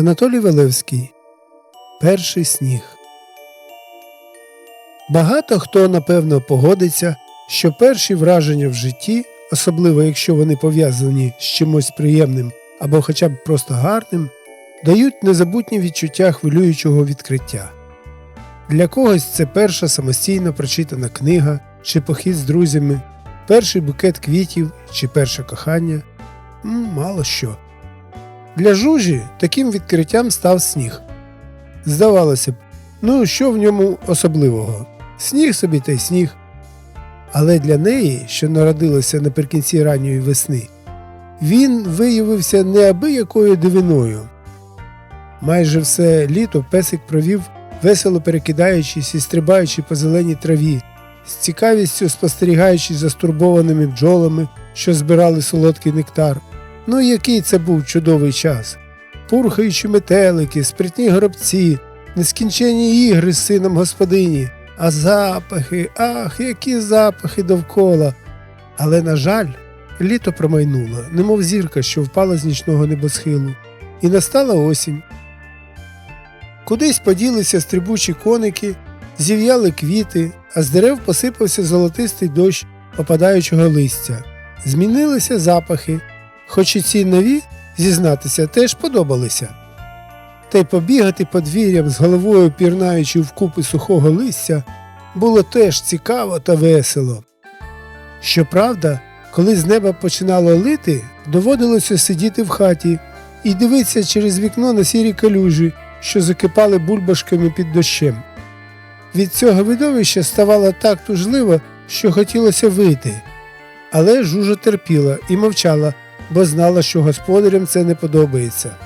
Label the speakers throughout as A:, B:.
A: Анатолій Велевський Перший сніг. Багато хто напевно погодиться, що перші враження в житті, особливо якщо вони пов'язані з чимось приємним або хоча б просто гарним, дають незабутні відчуття хвилюючого відкриття. Для когось це перша самостійно прочитана книга чи похід з друзями, перший букет квітів чи перше кохання мало що. Для жужі таким відкриттям став сніг. Здавалося б, ну що в ньому особливого? Сніг собі та й сніг. Але для неї, що народилася наприкінці ранньої весни, він виявився неабиякою дивиною. Майже все літо песик провів, весело перекидаючись і стрибаючи по зеленій траві, з цікавістю спостерігаючи за стурбованими бджолами, що збирали солодкий нектар. Ну, який це був чудовий час. Пурхаючі метелики, спритні горобці, нескінченні ігри з сином господині, а запахи, ах, які запахи довкола. Але, на жаль, літо промайнуло, немов зірка, що впала з нічного небосхилу, і настала осінь. Кудись поділися стрибучі коники, зів'яли квіти, а з дерев посипався золотистий дощ опадаючого листя. Змінилися запахи, хоч і ці нові, зізнатися, теж подобалися. Та й побігати подвір'ям з головою пірнаючи вкупи сухого листя, було теж цікаво та весело. Щоправда, коли з неба починало лити, доводилося сидіти в хаті і дивитися через вікно на сірі калюжі, що закипали бульбашками під дощем. Від цього видовища ставало так тужливо, що хотілося вийти. Але жужа терпіла і мовчала, бо знала, що господарям це не подобається.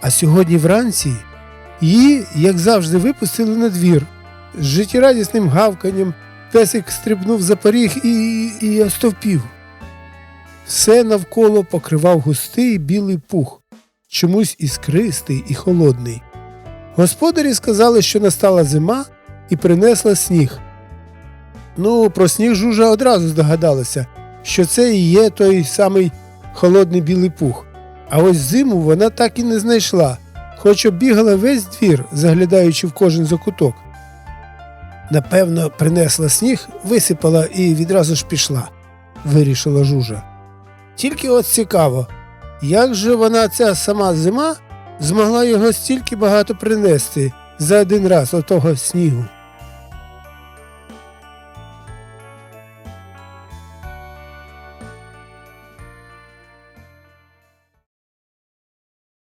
A: А сьогодні вранці її, як завжди, випустили на двір. З життєрадісним гавканням песик стрибнув за поріг і, і остовпів. Все навколо покривав густий білий пух, чомусь іскристий і холодний. Господарі сказали, що настала зима і принесла сніг. Ну, про сніг жужа одразу здогадалася, що це і є той самий холодний білий пух. А ось зиму вона так і не знайшла, хоч оббігала весь двір, заглядаючи в кожен закуток. Напевно, принесла сніг, висипала і відразу ж пішла, вирішила жужа. Тільки от цікаво, як же вона, ця сама зима, змогла його стільки багато принести за один раз отого снігу.